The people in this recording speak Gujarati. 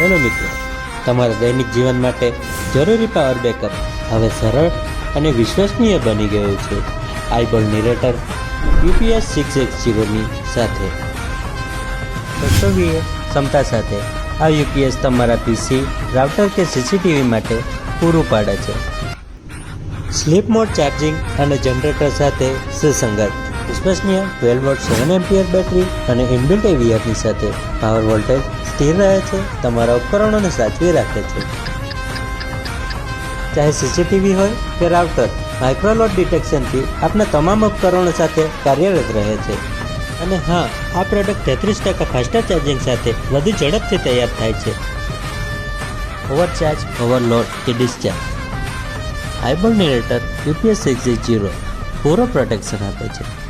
હેલો મિત્રો, તમારા દૈનિક જીવન માટે જરૂરી પાવર બેકઅપ હવે સરળ અને વિશ્વસનીય બની ગયું છે. આઈબોલ નિરેટર યુપીએસ સિક્સ એક્સ જીરોની સાથે. ક્ષમતા સાથે આ યુપીએસ તમારા પીસી રાઉટર કે સીસીટીવી માટે પૂરું પાડે છે. સ્લીપ મોડ ચાર્જિંગ અને જનરેટર સાથે સુસંગત. વિશ્વસનીય twelve watt seven ampere battery અને ઇનબિલ્ટ એવીઆરની સાથે પાવર વોલ્ટેજ સ્થિર રહે છે, તમારા ઉપકરણોને સાચવી રાખે છે. ચાહે સીસીટીવી હોય કે રાઉટર માઇક્રોલોટ ડિટેક્શનથી આપના તમામ ઉપકરણો સાથે કાર્યરત રહે છે. અને હા, આ પ્રોડક્ટ તેત્રીસ ટકા ફાસ્ટર ચાર્જિંગ સાથે વધુ ઝડપથી તૈયાર થાય છે. ઓવરચાર્જ ઓવરલોડ કે ડિસ્ચાર્જ હાઇબર નિરેટર યુપીએસ સિક્સ જીરો પૂરો પ્રોટેક્શન આપે છે.